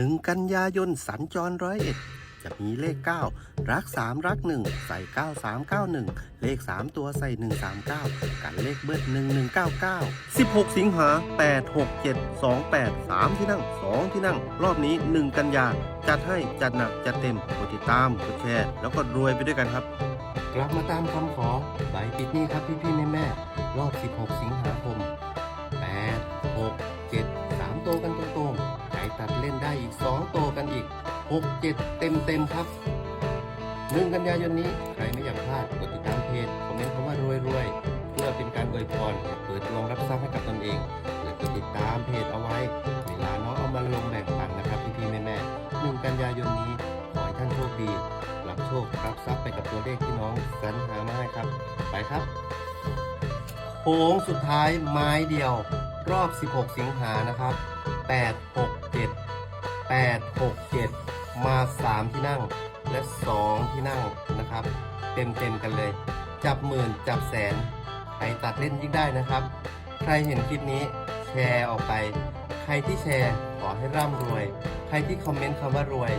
หนึ่งกันยายนสัญจรร้อยเอ็ดจะมีเลข 9 รัก 3 รัก 1 ใส่ 9391 เลข 3 ตัวใส่ 139 กันเลขเบิด1199 16 สิงหา 867 28 3 ที่นั่ง 2 ที่นั่ง รอบนี้ 1 กันยา จัดให้จัดหนัก จัดเต็มกดติดตามกดแชร์ แล้วก็รวยไปด้วยกันครับ กลับมาตามคำขอใบปิดนี้ครับพี่พี่แม่แม่รอบ 16 สิงหาคม 8 6 เล่นได้อีก2โตวกันอีก 6 7 เต็มเต็มครับ1กันยายนนี้ ใครไม่อยากพลาดกดติดตามเพจคอมเมนต์คำว่ารวยรวยๆเพื่อเป็นการอวยพรเปิดดวงรับทรัพย์ให้กับตนเองและกดติดตามเพจเอาไว้ เวลาน้องเอามาลงแบ่งปันนะครับพี่พี่แม่แม่ๆ1กันยายนนี้ขอให้ท่านโชคดี รับโชครับทรัพย์ไปกับตัวเลขที่น้องสรรหามาให้ครับ ไปครับโค้งสุดท้ายไม้เดียวรอบ 16 สิงหานะครับ 8 6 7 8 6 7 มา 3 ที่นั่ง และ 2 ที่นั่งนะครับ เต็มเต็มกันเลย จับหมื่นจับแสนใครตัดเล่นยิ่งได้นะครับ ใครเห็นคลิปนี้แชร์ออกไป ใครที่แชร์ขอให้ร่ำรวย ใครที่คอมเมนต์คำว่ารวย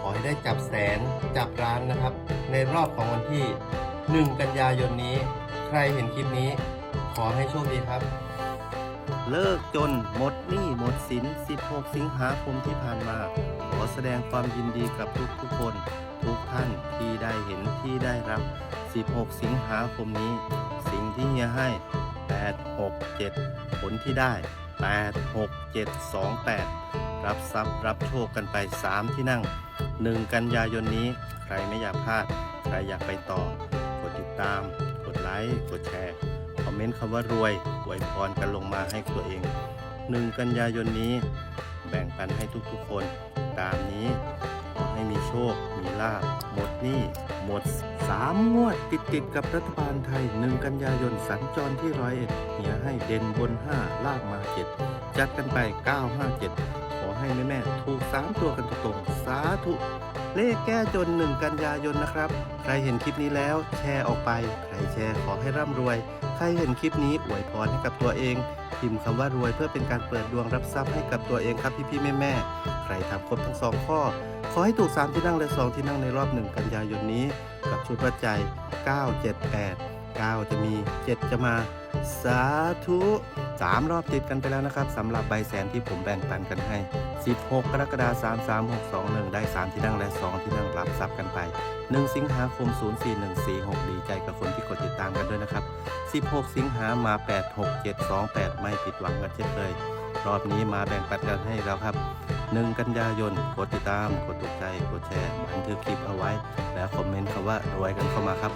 ขอให้ได้จับแสนจับร้านนะครับ ในรอบของวันที่ 1 กันยายนนี้ ใครเห็นคลิปนี้ ขอให้โชคดีครับ เลิกจนหมดหนี้หมดสิน 16 สิงหาคมที่ผ่านมา ขอแสดงความยินดีกับทุกทุกๆคน ทุกท่านที่ได้เห็นที่ได้รับ 16 สิงหาคมนี้ สิ่งที่เฮียให้ 8 6 7 ผลที่ได้ 8 6 7 2 8 รับทรัพย์รับโชคกันไป 3 ที่นั่ง 1 กันยายนนี้ ใครไม่อยากพลาด ใครอยากไปต่อ กดติดตาม กดไลค์ กดแชร์ เมนต์คำว่ารวยอวยพรกันลงมาให้ตัวเอง1กันยายนนี้ แบ่งปันให้ทุกๆคน ตามนี้ขอให้มีโชค มีลาบหมดหนี้หมด 3 งวดติดติดกับรัฐบาลไทย 1 กันยายนสัญจรที่ร้อยเอ็ดเหียให้เด่นบน 5 ลากมา7จัดกันไป 957 ขอให้แม่ๆถูก 3 ตัวกันตรงๆสาธุ เลขแก้จน 1 กันยายนนะครับ ใครเห็นคลิปนี้แล้วแชร์ออกไป ใครแชร์ขอให้ร่ำรวย ใครเห็นคลิปนี้อวยพรให้กับตัวเอง พิมพ์คำว่ารวยเพื่อเป็นการเปิดดวงรับทรัพย์ให้กับตัวเองครับพี่พี่แม่แม่ๆใครทำครบทั้งสองข้อ ขอให้ถูก 3 ที่นั่งและ 2 ที่นั่งในรอบ 1 กันยายนนี้ กับชุดวัดใจ 978 9 จะมี 7 จะมาสาธุ3รอบติดกันไปแล้วนะครับสำหรับใบแสนที่ผมแบ่งปันกันให้ 16 กรกฎาคม33621 ได้ 3 ที่นั่งและ 2 ที่นั่งรับทรัพย์กันไป 1 สิงหาคม 04146 ดีใจกับคนที่กดติดตามกันด้วยนะครับ 16 สิงหามา 86728 ไม่ผิดหวังกันเช่นเคยรอบนี้มาแบ่งปันกันให้แล้วครับ 1 กันยายนกดติดตาม กดถูกใจ กดแชร์บันทึกคลิปเอาไว้ แล้วคอมเมนต์คำว่ารวยกันเข้ามาครับ